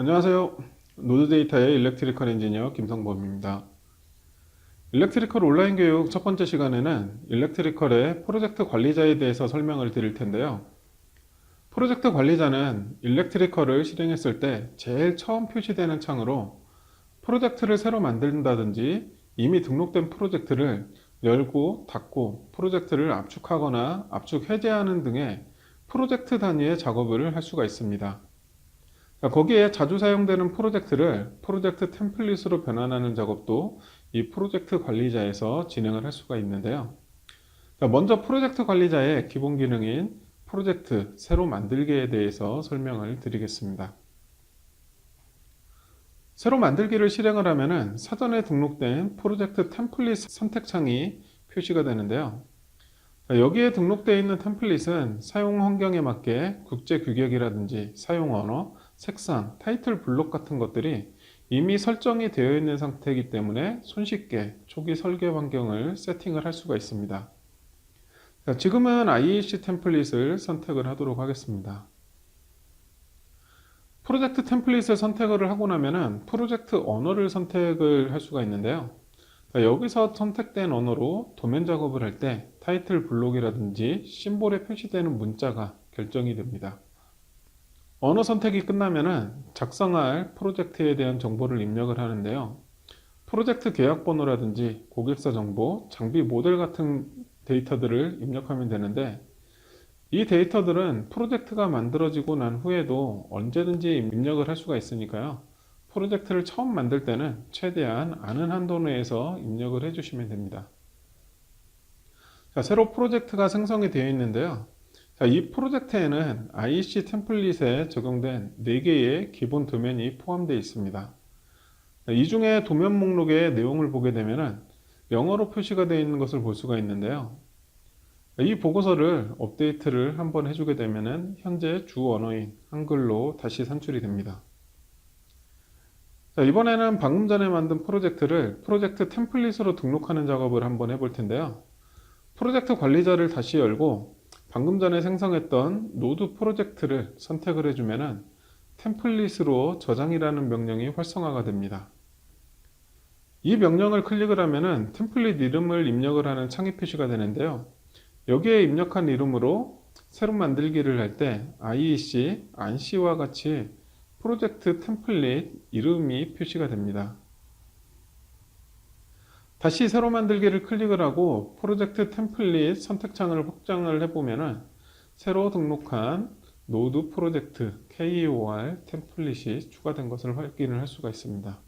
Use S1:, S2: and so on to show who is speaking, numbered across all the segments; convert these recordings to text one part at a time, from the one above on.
S1: 안녕하세요. 노드데이터의 일렉트리컬 엔지니어 김성범입니다. 일렉트리컬 온라인 교육 첫 번째 시간에는 일렉트리컬의 프로젝트 관리자에 대해서 설명을 드릴 텐데요. 프로젝트 관리자는 일렉트리컬을 실행했을 때 제일 처음 표시되는 창으로 프로젝트를 새로 만든다든지 이미 등록된 프로젝트를 열고 닫고 프로젝트를 압축하거나 압축 해제하는 등의 프로젝트 단위의 작업을 할 수가 있습니다. 거기에 자주 사용되는 프로젝트를 프로젝트 템플릿으로 변환하는 작업도 이 프로젝트 관리자에서 진행을 할 수가 있는데요. 먼저 프로젝트 관리자의 기본 기능인 프로젝트 새로 만들기에 대해서 설명을 드리겠습니다. 새로 만들기를 실행을 하면은 사전에 등록된 프로젝트 템플릿 선택창이 표시가 되는데요. 여기에 등록되어 있는 템플릿은 사용 환경에 맞게 국제 규격이라든지 사용 언어, 색상, 타이틀 블록 같은 것들이 이미 설정이 되어 있는 상태이기 때문에 손쉽게 초기 설계 환경을 세팅을 할 수가 있습니다. 자, 지금은 IEC 템플릿을 선택을 하도록 하겠습니다. 프로젝트 템플릿을 선택을 하고 나면은 프로젝트 언어를 선택을 할 수가 있는데요. 자, 여기서 선택된 언어로 도면 작업을 할 때 타이틀 블록이라든지 심볼에 표시되는 문자가 결정이 됩니다. 언어 선택이 끝나면은 작성할 프로젝트에 대한 정보를 입력을 하는데요. 프로젝트 계약 번호라든지 고객사 정보, 장비 모델 같은 데이터들을 입력하면 되는데 이 데이터들은 프로젝트가 만들어지고 난 후에도 언제든지 입력을 할 수가 있으니까요. 프로젝트를 처음 만들 때는 최대한 아는 한도 내에서 입력을 해주시면 됩니다. 자, 새로 프로젝트가 생성이 되어 있는데요. 자, 이 프로젝트에는 IEC 템플릿에 적용된 4개의 기본 도면이 포함되어 있습니다. 이 중에 도면 목록의 내용을 보게 되면 영어로 표시가 되어 있는 것을 볼 수가 있는데요. 이 보고서를 업데이트를 한번 해주게 되면 현재 주 언어인 한글로 다시 산출이 됩니다. 자, 이번에는 방금 전에 만든 프로젝트를 프로젝트 템플릿으로 등록하는 작업을 한번 해볼 텐데요. 프로젝트 관리자를 다시 열고 방금 전에 생성했던 노드 프로젝트를 선택을 해주면 템플릿으로 저장이라는 명령이 활성화가 됩니다. 이 명령을 클릭을 하면 템플릿 이름을 입력을 하는 창이 표시가 되는데요. 여기에 입력한 이름으로 새로 만들기를 할 때 IEC, ANSI와 같이 프로젝트 템플릿 이름이 표시가 됩니다. 다시 새로 만들기를 클릭을 하고 프로젝트 템플릿 선택창을 확장을 해보면 새로 등록한 노드 프로젝트 KOR 템플릿이 추가된 것을 확인을 할 수가 있습니다.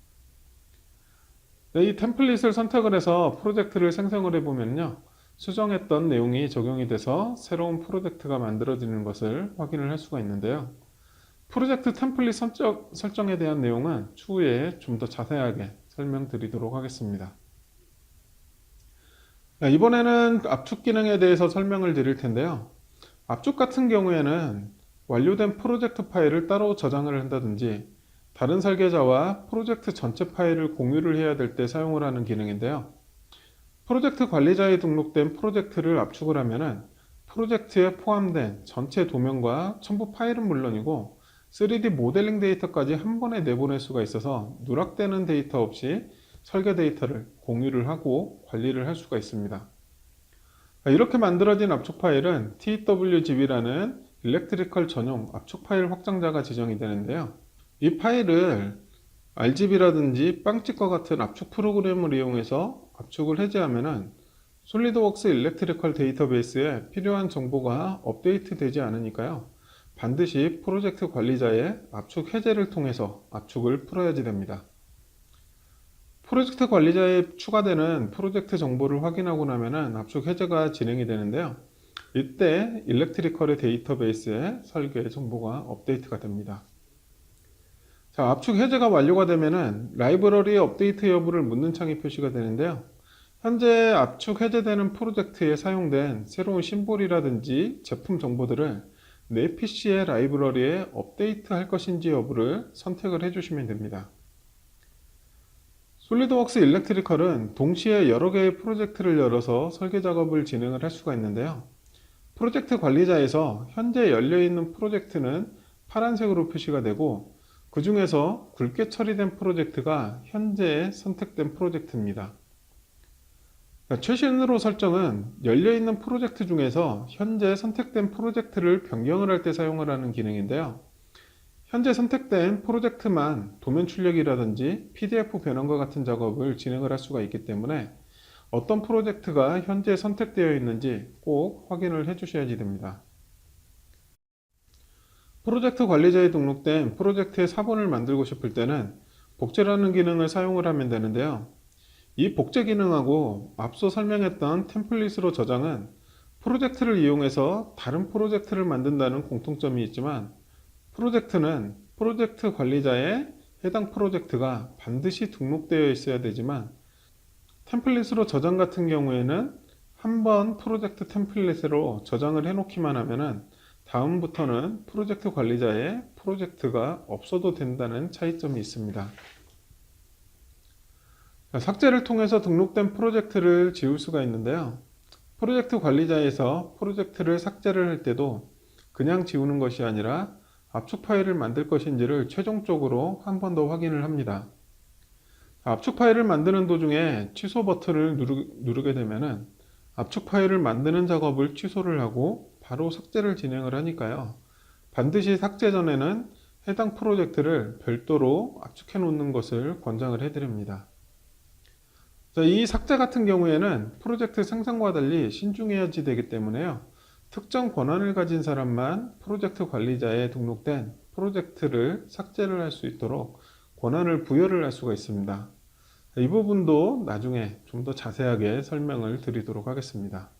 S1: 네, 이 템플릿을 선택을 해서 프로젝트를 생성을 해보면요. 수정했던 내용이 적용이 돼서 새로운 프로젝트가 만들어지는 것을 확인을 할 수가 있는데요. 프로젝트 템플릿 설정, 설정에 대한 내용은 추후에 좀 더 자세하게 설명드리도록 하겠습니다. 이번에는 압축 기능에 대해서 설명을 드릴 텐데요. 압축 같은 경우에는 완료된 프로젝트 파일을 따로 저장을 한다든지 다른 설계자와 프로젝트 전체 파일을 공유를 해야 될 때 사용을 하는 기능인데요. 프로젝트 관리자에 등록된 프로젝트를 압축을 하면은 프로젝트에 포함된 전체 도면과 첨부 파일은 물론이고 3D 모델링 데이터까지 한 번에 내보낼 수가 있어서 누락되는 데이터 없이 설계 데이터를 공유를 하고 관리를 할 수가 있습니다. 이렇게 만들어진 압축 파일은 TWGB라는 일렉트리컬 전용 압축 파일 확장자가 지정이 되는데요. 이 파일을 RGB라든지 빵집과 같은 압축 프로그램을 이용해서 압축을 해제하면은 솔리드웍스 일렉트리컬 데이터베이스에 필요한 정보가 업데이트 되지 않으니까요. 반드시 프로젝트 관리자의 압축 해제를 통해서 압축을 풀어야지 됩니다. 프로젝트 관리자에 추가되는 프로젝트 정보를 확인하고 나면 압축 해제가 진행이 되는데요. 이때 일렉트리컬의 데이터베이스에 설계 정보가 업데이트가 됩니다. 자, 압축 해제가 완료가 되면은 라이브러리 업데이트 여부를 묻는 창이 표시가 되는데요. 현재 압축 해제되는 프로젝트에 사용된 새로운 심볼이라든지 제품 정보들을 내 PC의 라이브러리에 업데이트 할 것인지 여부를 선택을 해주시면 됩니다. 솔리드웍스 일렉트리컬은 동시에 여러 개의 프로젝트를 열어서 설계 작업을 진행을 할 수가 있는데요. 프로젝트 관리자에서 현재 열려 있는 프로젝트는 파란색으로 표시가 되고 그 중에서 굵게 처리된 프로젝트가 현재 선택된 프로젝트입니다. 그러니까 최신으로 설정은 열려있는 프로젝트 중에서 현재 선택된 프로젝트를 변경을 할 때 사용을 하는 기능인데요. 현재 선택된 프로젝트만 도면 출력이라든지 PDF 변환과 같은 작업을 진행을 할 수가 있기 때문에 어떤 프로젝트가 현재 선택되어 있는지 꼭 확인을 해 주셔야지 됩니다. 프로젝트 관리자에 등록된 프로젝트의 사본을 만들고 싶을 때는 복제라는 기능을 사용을 하면 되는데요. 이 복제 기능하고 앞서 설명했던 템플릿으로 저장은 프로젝트를 이용해서 다른 프로젝트를 만든다는 공통점이 있지만 프로젝트는 프로젝트 관리자의 해당 프로젝트가 반드시 등록되어 있어야 되지만 템플릿으로 저장 같은 경우에는 한 번 프로젝트 템플릿으로 저장을 해 놓기만 하면은 다음부터는 프로젝트 관리자의 프로젝트가 없어도 된다는 차이점이 있습니다. 삭제를 통해서 등록된 프로젝트를 지울 수가 있는데요. 프로젝트 관리자에서 프로젝트를 삭제를 할 때도 그냥 지우는 것이 아니라 압축 파일을 만들 것인지를 최종적으로 한 번 더 확인을 합니다. 압축 파일을 만드는 도중에 취소 버튼을 누르, 게 되면은 압축 파일을 만드는 작업을 취소를 하고 바로 삭제를 진행을 하니까요. 반드시 삭제 전에는 해당 프로젝트를 별도로 압축해 놓는 것을 권장을 해드립니다. 자, 이 삭제 같은 경우에는 프로젝트 생산과 달리 신중해야지 되기 때문에요. 특정 권한을 가진 사람만 프로젝트 관리자에 등록된 프로젝트를 삭제를 할 수 있도록 권한을 부여를 할 수가 있습니다. 이 부분도 나중에 좀 더 자세하게 설명을 드리도록 하겠습니다.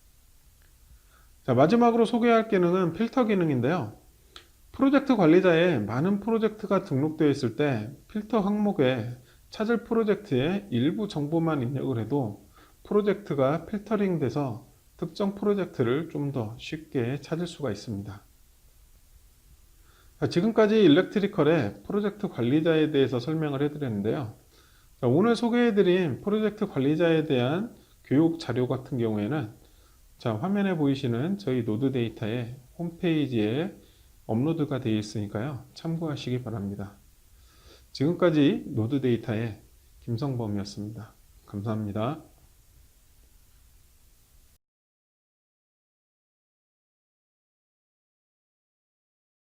S1: 자, 마지막으로 소개할 기능은 필터 기능인데요. 프로젝트 관리자에 많은 프로젝트가 등록되어 있을 때 필터 항목에 찾을 프로젝트의 일부 정보만 입력을 해도 프로젝트가 필터링 돼서 특정 프로젝트를 좀 더 쉽게 찾을 수가 있습니다. 자, 지금까지 일렉트리컬의 프로젝트 관리자에 대해서 설명을 해드렸는데요. 자, 오늘 소개해드린 프로젝트 관리자에 대한 교육 자료 같은 경우에는 자, 화면에 보이시는 저희 노드 데이터의 홈페이지에 업로드가 되어 있으니까요. 참고하시기 바랍니다. 지금까지 노드 데이터의 김성범이었습니다. 감사합니다.